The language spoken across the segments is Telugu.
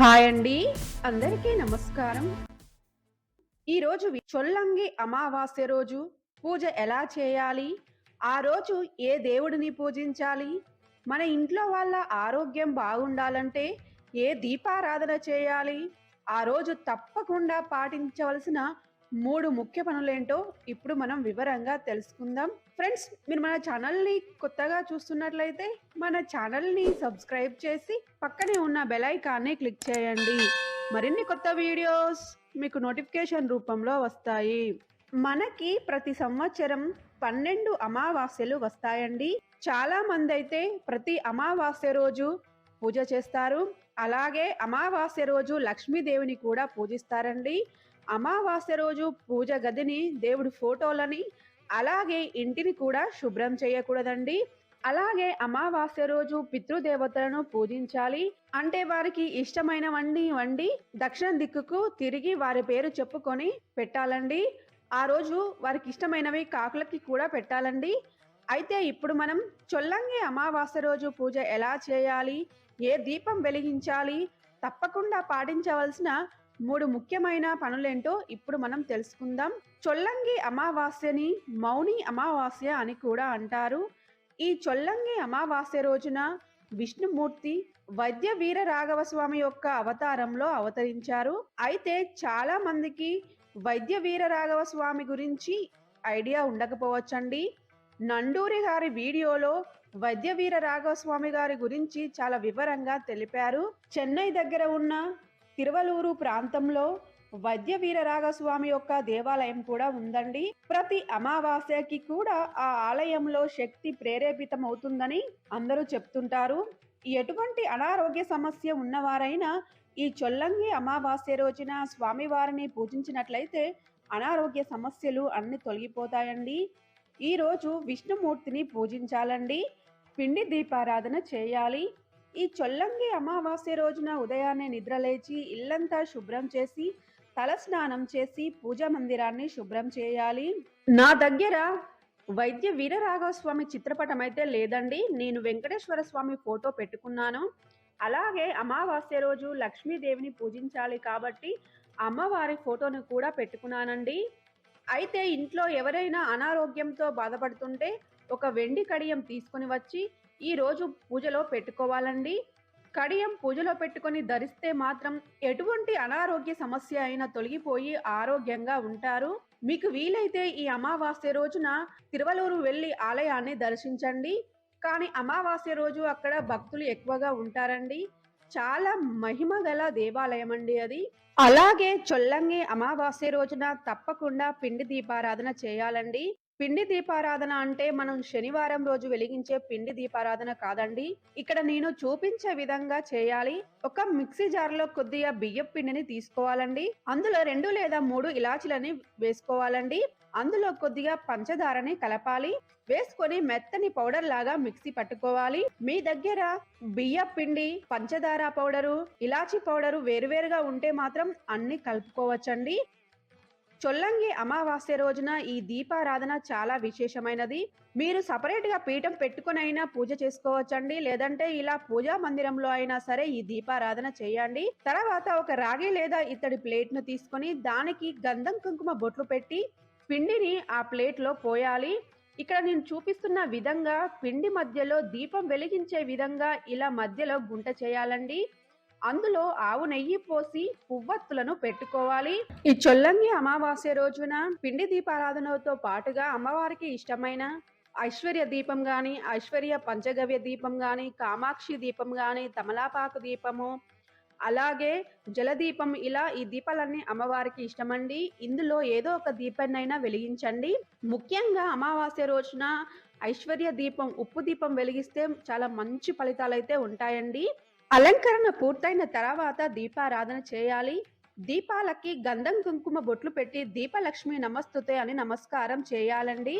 హాయ్ అండి. అందరికీ నమస్కారం. ఈరోజు చొల్లంగి అమావాస్య రోజు. పూజ ఎలా చేయాలి? ఆ రోజు ఏ దేవుడిని పూజించాలి? మన ఇంట్లో వాళ్ళ ఆరోగ్యం బాగుండాలంటే ఏ దీపారాధన చేయాలి? ఆ రోజు తప్పకుండా పాటించవలసిన మూడు ముఖ్య పనులేంటో ఇప్పుడు మనం వివరంగా తెలుసుకుందాం. ఫ్రెండ్స్ మీరు మన ఛానల్ని కొత్తగా చూస్తున్నట్లయితే మన ఛానల్ని సబ్స్క్రైబ్ చేసి పక్కనే ఉన్న బెల్ ఐకాన్ని క్లిక్ చేయండి. మరిన్ని కొత్త వీడియోస్ మీకు నోటిఫికేషన్ రూపంలో వస్తాయి. మనకి ప్రతి సంవత్సరం పన్నెండు అమావాస్యలు వస్తాయండి. చాలా మంది అయితే ప్రతి అమావాస్య రోజు పూజ చేస్తారు. అలాగే అమావాస్య రోజు లక్ష్మీదేవిని కూడా పూజిస్తారండి. అమావాస్య రోజు పూజ గదిని దేవుడి ఫోటోలని అలాగే ఇంటిని కూడా శుభ్రం చేయకూడదండి. అలాగే అమావాస్య రోజు పితృదేవతలను పూజించాలి. అంటే వారికి ఇష్టమైనవన్నీ వండి దక్షిణ దిక్కుకు తిరిగి వారి పేరు చెప్పుకొని పెట్టాలండి. ఆ రోజు వారికి ఇష్టమైనవి కాకులకి కూడా పెట్టాలండి. అయితే ఇప్పుడు మనం చొల్లంగి అమావాస్య రోజు పూజ ఎలా చేయాలి? ఏ దీపం వెలిగించాలి? తప్పకుండా పాటించవలసిన మూడు ముఖ్యమైన పనులేంటో ఇప్పుడు మనం తెలుసుకుందాం. చొల్లంగి అమావాస్యని మౌని అమావాస్య అని కూడా అంటారు. ఈ చొల్లంగి అమావాస్య రోజున విష్ణుమూర్తి వైద్య వీర రాఘవ స్వామి యొక్క అవతారంలో అవతరించారు. అయితే చాలా మందికి వైద్య వీర రాఘవ స్వామి గురించి ఐడియా ఉండకపోవచ్చండి. నండూరి గారి వీడియోలో వైద్య వీర గారి గురించి చాలా వివరంగా తెలిపారు. చెన్నై దగ్గర ఉన్న తిరువలూరు ప్రాంతంలో వైద్య వీరరాఘస్వామి యొక్క దేవాలయం కూడా ఉందండి. ప్రతి అమావాస్యకి కూడా ఆ ఆలయంలో శక్తి ప్రేరేపితమవుతుందని అందరూ చెప్తుంటారు. ఎటువంటి అనారోగ్య సమస్య ఉన్నవారైనా ఈ చొల్లంగి అమావాస్య రోజున స్వామివారిని పూజించినట్లయితే అనారోగ్య సమస్యలు అన్ని తొలగిపోతాయండి. ఈరోజు విష్ణుమూర్తిని పూజించాలండి. పిండి దీపారాధన చేయాలి. ఈ చొల్లంగి అమావాస్య రోజున ఉదయాన్నే నిద్రలేచి ఇల్లంతా శుభ్రం చేసి తల స్నానం చేసి పూజ మందిరాన్ని శుభ్రం చేయాలి. నా దగ్గర వైద్య వీరరాఘవస్వామి చిత్రపటం అయితే లేదండి. నేను వెంకటేశ్వర స్వామి ఫోటో పెట్టుకున్నాను. అలాగే అమావాస్య రోజు లక్ష్మీదేవిని పూజించాలి కాబట్టి అమ్మవారి ఫోటోను కూడా పెట్టుకున్నానండి. అయితే ఇంట్లో ఎవరైనా అనారోగ్యంతో బాధపడుతుంటే ఒక వెండి కడియం తీసుకొని వచ్చి ఈరోజు పూజలో పెట్టుకోవాలండి. కడియం పూజలో పెట్టుకొని ధరిస్తే మాత్రం ఎటువంటి అనారోగ్య సమస్య అయినా తొలగిపోయి ఆరోగ్యంగా ఉంటారు. మీకు వీలైతే ఈ అమావాస్య రోజున తిరువలూరు వెళ్ళి ఆలయాన్ని దర్శించండి. కానీ అమావాస్య రోజు అక్కడ భక్తులు ఎక్కువగా ఉంటారండి. చాలా మహిమ గల దేవాలయం అండి అది. అలాగే చొల్లంగి అమావాస్య రోజున తప్పకుండా పిండి దీపారాధన చేయాలండి. పిండి దీపారాధన అంటే మనం శనివారం రోజు వెలిగించే పిండి దీపారాధన కాదండి. ఇక్కడ నేను చూపించే విధంగా చేయాలి. ఒక మిక్సీ జార్లో కొద్దిగా బియ్యం పిండిని తీసుకోవాలండి. అందులో రెండు లేదా మూడు ఇలాచీలని వేసుకోవాలండి. అందులో కొద్దిగా పంచదారని కలపాలి. వేసుకొని మెత్తని పౌడర్ లాగా మిక్సీ పట్టుకోవాలి. మీ దగ్గర బియ్య పిండి పంచదార పౌడరు ఇలాచీ పౌడరు వేరువేరుగా ఉంటే మాత్రం అన్ని కలుపుకోవచ్చండి. చొల్లంగి అమావాస్య రోజున ఈ దీపారాధన చాలా విశేషమైనది. మీరు సపరేట్గా పీఠం పెట్టుకుని అయినా పూజ చేసుకోవచ్చండి. లేదంటే ఇలా పూజా మందిరంలో అయినా సరే ఈ దీపారాధన చేయండి. తర్వాత ఒక రాగి లేదా ఇత్తడి ప్లేట్ను తీసుకొని దానికి గంధం కుంకుమ బొట్లు పెట్టి పిండిని ఆ ప్లేట్లో పోయాలి. ఇక్కడ నేను చూపిస్తున్న విధంగా పిండి మధ్యలో దీపం వెలిగించే విధంగా ఇలా మధ్యలో గుంట చేయాలండి. అందులో ఆవు నెయ్యి పోసి పువ్వత్తులను పెట్టుకోవాలి. ఈ చొల్లంగి అమావాస్య రోజున పిండి దీపారాధనతో పాటుగా అమ్మవారికి ఇష్టమైన ఐశ్వర్య దీపం గాని ఐశ్వర్య పంచగవ్య దీపం గాని కామాక్షి దీపం గాని తమలాపాకు దీపము అలాగే జలదీపం ఇలా ఈ దీపాలన్నీ అమ్మవారికి ఇష్టమండి. ఇందులో ఏదో ఒక దీపాన్నైనా వెలిగించండి. ముఖ్యంగా అమావాస్య రోజున ఐశ్వర్య దీపం ఉప్పు దీపం వెలిగిస్తే చాలా మంచి ఫలితాలు అయితే ఉంటాయండి. అలంకరణ పూర్తయిన తర్వాత దీపారాధన చేయాలి. దీపాలకి గంధం కుంకుమ బొట్లు పెట్టి దీపలక్ష్మి నమస్తుతే అని నమస్కారం చేయాలండి.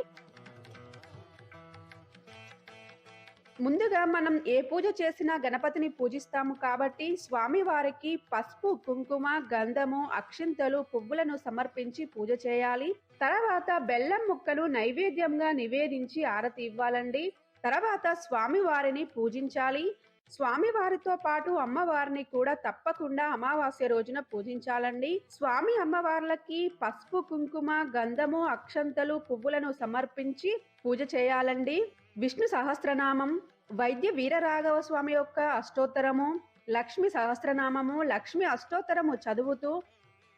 ముందుగా మనం ఏ పూజ చేసినా గణపతిని పూజిస్తాము కాబట్టి స్వామివారికి పసుపు కుంకుమ గంధము అక్షింతలు పువ్వులను సమర్పించి పూజ చేయాలి. తర్వాత బెల్లం ముక్కలు నైవేద్యంగా నివేదించి ఆరతి ఇవ్వాలండి. తర్వాత స్వామివారిని పూజించాలి. స్వామివారితో పాటు అమ్మవారిని కూడా తప్పకుండా అమావాస్య రోజున పూజించాలండి. స్వామి అమ్మవార్లకి పసుపు కుంకుమ గంధము అక్షంతలు పువ్వులను సమర్పించి పూజ చేయాలండి. విష్ణు సహస్రనామం వైద్య వీరరాఘవ స్వామి యొక్క అష్టోత్తరము లక్ష్మి సహస్రనామము లక్ష్మి అష్టోత్తరము చదువుతూ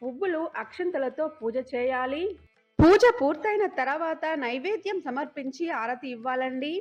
పువ్వులు అక్షంతలతో పూజ చేయాలి. పూజ పూర్తయిన తర్వాత నైవేద్యం సమర్పించి ఆరతి ఇవ్వాలండి.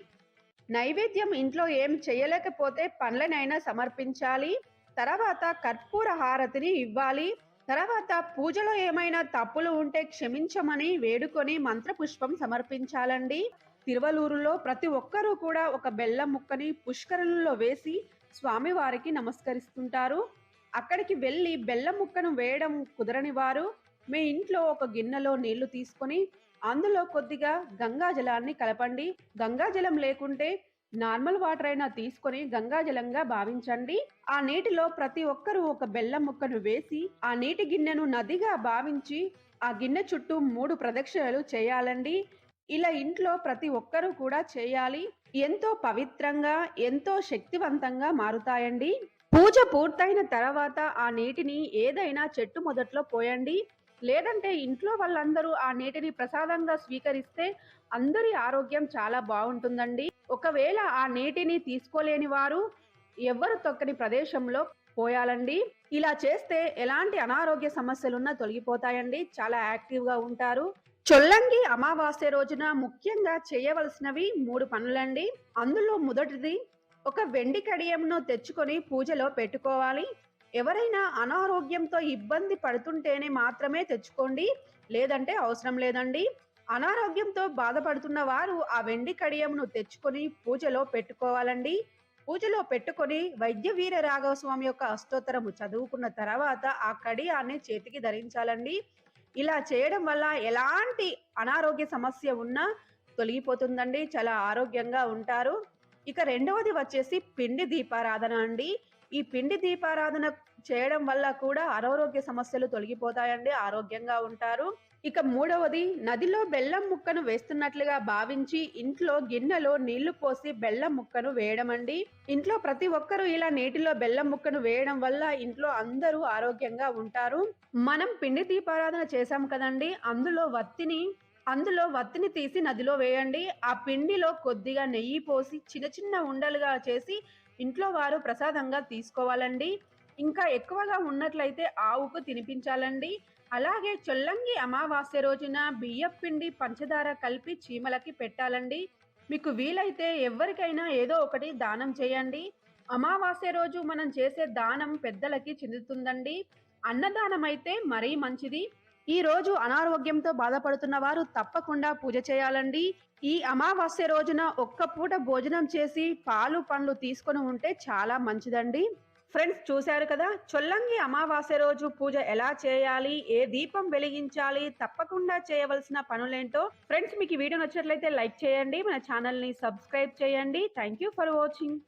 నైవేద్యం ఇంట్లో ఏం చేయలేకపోతే పండ్లనైనా సమర్పించాలి. తర్వాత కర్పూర హారతిని ఇవ్వాలి. తర్వాత పూజలో ఏమైనా తప్పులు ఉంటే క్షమించమని వేడుకొని మంత్రపుష్పం సమర్పించాలండి. తిరువలూరులో ప్రతి ఒక్కరూ కూడా ఒక బెల్లం ముక్కని పుష్కరులలో వేసి స్వామివారికి నమస్కరిస్తుంటారు. అక్కడికి వెళ్ళి బెల్లం ముక్కను వేయడం కుదరని వారు. మీ ఇంట్లో ఒక గిన్నెలో నీళ్ళు తీసుకొని అందులో కొద్దిగా గంగా జలాన్ని కలపండి. గంగా జలం లేకుంటే నార్మల్ వాటర్ అయినా తీసుకొని గంగా జలంగా భావించండి. ఆ నీటిలో ప్రతి ఒక్కరూ ఒక బెల్లం ముక్కను వేసి ఆ నీటి గిన్నెను నదిగా భావించి ఆ గిన్నె చుట్టూ మూడు ప్రదక్షిణలు చేయాలండి. ఇలా ఇంట్లో ప్రతి ఒక్కరూ కూడా చేయాలి. ఎంతో పవిత్రంగా ఎంతో శక్తివంతంగా మారుతాయండి. పూజ పూర్తయిన తర్వాత ఆ నీటిని ఏదైనా చెట్టు మొదట్లో పోయండి. లేదంటే ఇంట్లో వాళ్ళందరూ ఆ నీటిని ప్రసాదంగా స్వీకరిస్తే అందరి ఆరోగ్యం చాలా బాగుంటుందండి. ఒకవేళ ఆ నీటిని తీసుకోలేని వారు ఎవ్వరు తొక్కని ప్రదేశంలో పోయాలండి. ఇలా చేస్తే ఎలాంటి అనారోగ్య సమస్యలున్నా తొలగిపోతాయండి. చాలా యాక్టివ్గా ఉంటారు. చొల్లంగి అమావాస్య రోజున ముఖ్యంగా చేయవలసినవి మూడు పనులండి. అందులో మొదటిది ఒక వెండి కడియంను తెచ్చుకొని పూజలో పెట్టుకోవాలి. ఎవరైనా అనారోగ్యంతో ఇబ్బంది పడుతుంటేనే మాత్రమే తెచ్చుకోండి. లేదంటే అవసరం లేదండి. అనారోగ్యంతో బాధపడుతున్న వారు ఆ వెండి కడియంను తెచ్చుకొని పూజలో పెట్టుకోవాలండి. పూజలో పెట్టుకొని వైద్య వీర రాఘవ స్వామి యొక్క అష్టోత్తరము చదువుకున్న తర్వాత ఆ కడియాన్ని చేతికి ధరించాలండి. ఇలా చేయడం వల్ల ఎలాంటి అనారోగ్య సమస్య ఉన్నా తొలగిపోతుందండి. చాలా ఆరోగ్యంగా ఉంటారు. ఇక రెండవది వచ్చేసి పిండి దీపారాధన అండి. ఈ పిండి దీపారాధన చేయడం వల్ల కూడా అనారోగ్య సమస్యలు తొలగిపోతాయండి ఆరోగ్యంగా ఉంటారు. ఇక మూడవది నదిలో బెల్లం ముక్కను వేస్తున్నట్లుగా భావించి ఇంట్లో గిన్నెలో నీళ్ళు పోసి బెల్లం ముక్కను వేయడం అండి ఇంట్లో ప్రతి ఒక్కరూ ఇలా నీటిలో బెల్లం ముక్కను వేయడం వల్ల ఇంట్లో అందరూ ఆరోగ్యంగా ఉంటారు. మనం పిండి దీపారాధన చేశాం కదండి అందులో వత్తిని అందులో వత్తిని తీసి నదిలో వేయండి. ఆ పిండిలో కొద్దిగా నెయ్యి పోసి చిన్న చిన్న ఉండలుగా చేసి ఇంట్లో వారు ప్రసాదంగా తీసుకోవాలండి. ఇంకా ఎక్కువగా ఉన్నట్లయితే ఆవుకు తినిపించాలండి. అలాగే చొల్లంగి అమావాస్య రోజున బియ్యం పిండి పంచదార కలిపి చీమలకి పెట్టాలండి. మీకు వీలైతే ఎవరికైనా ఏదో ఒకటి దానం చేయండి. అమావాస్య రోజు మనం చేసే దానం పెద్దలకి చెందుతుందండి. అన్నదానం అయితే మరీ మంచిది. ఈ రోజు అనారోగ్యంతో బాధపడుతున్న వారు తప్పకుండా పూజ చేయాలండి. ఈ అమావాస్య రోజున ఒక్క పూట భోజనం చేసి పాలు పండ్లు తీసుకొని ఉంటే చాలా మంచిదండి. ఫ్రెండ్స్ చూశారు కదా? చొల్లంగి అమావాస్య రోజు పూజ ఎలా చేయాలి? ఏ దీపం వెలిగించాలి? తప్పకుండా చేయవలసిన పనులేంటో ఫ్రెండ్స్ మీకు ఈ వీడియో నచ్చినట్లయితే లైక్ చేయండి. మన ఛానల్ని సబ్స్క్రైబ్ చేయండి. Thank you for watching.